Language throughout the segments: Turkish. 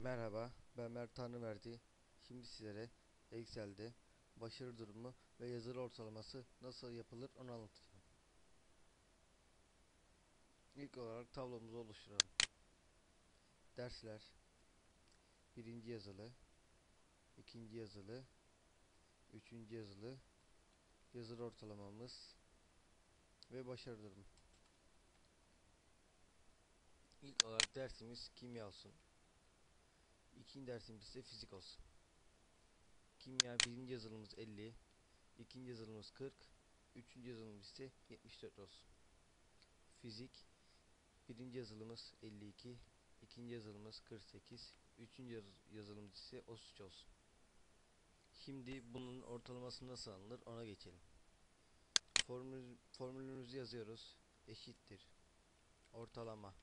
Merhaba, ben Mert Tanrıverdi. Şimdi sizlere Excel'de başarı durumu ve yazılı ortalaması nasıl yapılır onu anlatacağım. İlk olarak tablomuzu oluşturalım. Dersler, birinci yazılı, ikinci yazılı, üçüncü yazılı, yazılı ortalamamız ve başarı durumu. İlk olarak dersimiz kimya olsun. İkinci dersimiz ise fizik olsun. Kimya birinci yazılımız 50, ikinci yazılımız 40, üçüncü yazılımız ise 74 olsun. Fizik birinci yazılımız 52, ikinci yazılımız 48, üçüncü yaz- yazılımız ise 33 olsun. Şimdi bunun ortalaması nasıl alınır ona geçelim. Formül, formülümüzü yazıyoruz. Eşittir. Ortalama.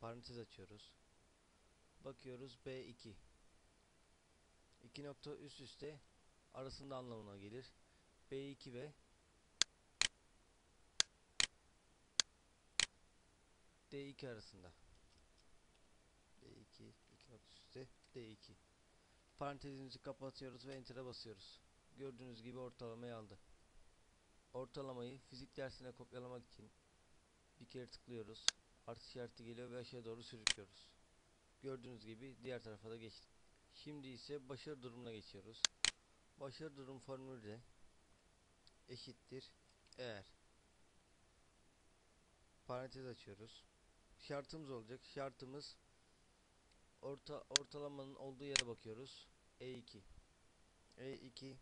Parantez açıyoruz. Bakıyoruz B2. İki nokta üst üste arasında anlamına gelir. B2 ve D2 arasında. D2 iki nokta üst üste D2. Parantezimizi kapatıyoruz ve enter'a basıyoruz. Gördüğünüz gibi ortalamayı aldı. Ortalamayı fizik dersine kopyalamak için bir kere tıklıyoruz. Artı işareti geliyor ve aşağı doğru sürüklüyoruz. Gördüğünüz gibi diğer tarafa da geçti. Şimdi ise başarı durumuna geçiyoruz. Başarı durum formülü de eşittir eğer parantez açıyoruz. Şartımız olacak. Şartımız orta ortalamanın olduğu yere bakıyoruz. E2 E2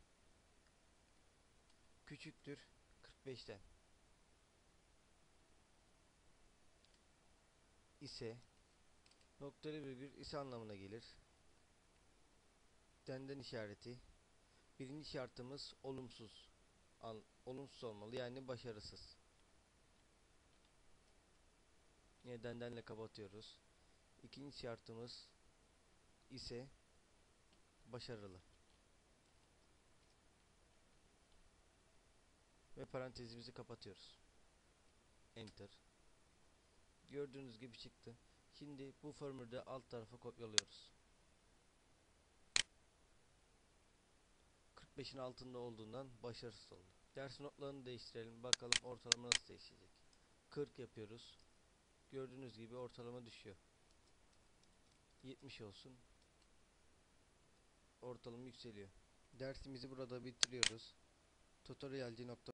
küçüktür 45'ten ise noktalı virgül ise anlamına gelir. Denden işareti birinci şartımız olumsuz an, olumsuz olmalı yani başarısız. Yine dendenle kapatıyoruz. İkinci şartımız ise başarılı. Ve parantezimizi kapatıyoruz. Enter. Gördüğünüz gibi çıktı. Şimdi bu formülü de alt tarafa kopyalıyoruz. 45'in altında olduğundan başarısız oldu. Ders notlarını değiştirelim. Bakalım ortalama nasıl değişecek. 40 yapıyoruz. Gördüğünüz gibi ortalama düşüyor. 70 olsun. Ortalama yükseliyor. Dersimizi burada bitiriyoruz. Tutorialci